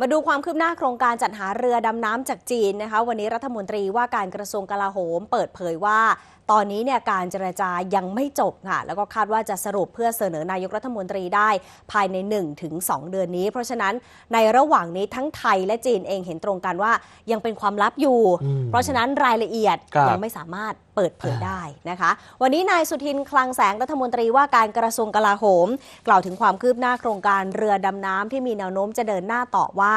มาดูความคืบหน้าโครงการจัดหาเรือดำน้ำจากจีนนะคะวันนี้รัฐมนตรีว่าการกระทรวงกลาโหม เปิดเผยว่า ตอนนี้เนี่ยการเจรจายังไม่จบค่ะ แล้วก็คาดว่าจะสรุปเพื่อเสนอนายกรัฐมนตรีได้ภายใน 1-2 เดือนนี้ เพราะฉะนั้นในระหว่างนี้ทั้งไทยและจีนเองเห็นตรงกันว่ายังเป็นความลับอยู่อืมเพราะฉะนั้นรายละเอียดครับยังไม่สามารถ เปิดเผยได้นะคะ วันนี้นายสุทินคลังแสงรัฐมนตรีว่าการกระทรวงกลาโหม กล่าวถึงความคืบหน้าโครงการเรือดำน้ำที่มีแนวโน้มจะเดินหน้าต่อว่า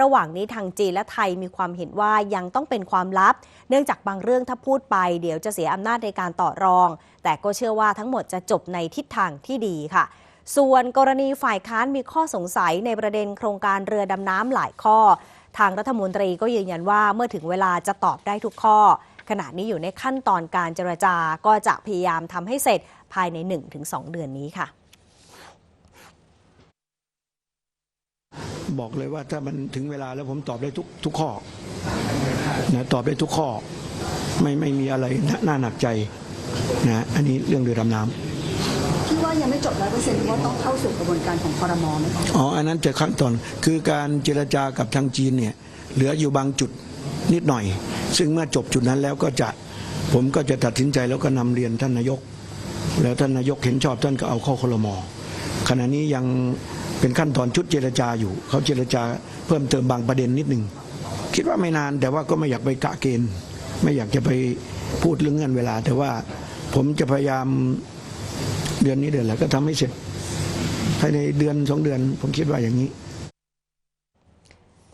ระหว่างนี้ทางจีนและไทยมีความเห็นว่ายังต้องเป็นความลับ เนื่องจากบางเรื่องถ้าพูดไป เดี๋ยวจะเสียอำนาจในการต่อรอง แต่ก็เชื่อว่าทั้งหมดจะจบในทิศทางที่ดีค่ะส่วนกรณีฝ่ายค้านมีข้อสงสัยในประเด็นโครงการเรือดำน้ำหลายข้อ ทางรัฐมนตรีก็ยืนยันว่าเมื่อถึงเวลาจะตอบได้ทุกข้อ ขณะนี้อยู่ในขั้นตอนการเจรจาก็จะพยายามทำให้เสร็จภายใน 1-2 เดือนนี้ค่ะ บอกเลยว่าถ้ามันถึงเวลาแล้วผมตอบได้ทุกทุกข้อนะตอบได้ทุกข้อ ไม่ไม่มีอะไรน่าน่าหนักใจนะอันนี้เรื่องเรือดำน้ที่ว่ายังไม่จบร้อยเปอร์เซ็นต์ว่าต้องเข้าสู่กระบวนการของคอรมอไหมคะำอ๋อ อันนั้นจะขั้นตอน คือการเจรจากับทางจีนเนี่ย เหลืออยู่บางจุด นิดหน่อย ซึ่งเมื่อจบจุดนั้นแล้วก็จะผมก็จะตัดสินใจแล้วก็นำเรียนท่านนายก แล้วท่านนายกเห็นชอบท่านก็เอาเข้าคลมอขณะนี้ยังเป็นขั้นตอนชุดเจรจาอยู่ เขาเจรจาเพิ่มเติมบางประเด็นนิดหนึ่งคิดว่าไม่นานแต่ว่าก็ไม่อยากไปกะเกณฑ์ ไม่อยากจะไปพูดเรื่องเงื่อนเวลา แต่ว่าผมจะพยายามเดือนนี้เดือนแล้วก็ทำให้เสร็จภายในเดือนสองเดือน ผมคิดว่าอย่างนี้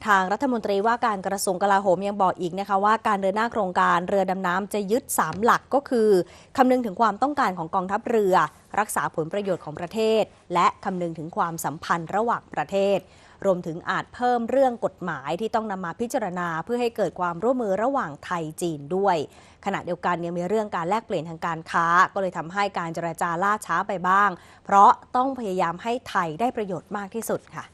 ทางรัฐมนตรีว่าการกระทรวงกลาโหมยังบอกอีกนะคะว่าการเดินหน้าโครงการเรือดำน้ำจะยึด 3 หลักก็คือคำนึงถึงความต้องการของกองทัพเรือ รักษาผลประโยชน์ของประเทศ และคำนึงถึงความสัมพันธ์ระหว่างประเทศ รวมถึงอาจเพิ่มเรื่องกฎหมายที่ต้องนำมาพิจารณา เพื่อให้เกิดความร่วมมือระหว่างไทยจีนด้วย ขณะเดียวกันยังมีเรื่องการแลกเปลี่ยนทางการค้า ก็เลยทำให้การเจรจาล่าช้าไปบ้าง เพราะต้องพยายามให้ไทยได้ประโยชน์มากที่สุดค่ะ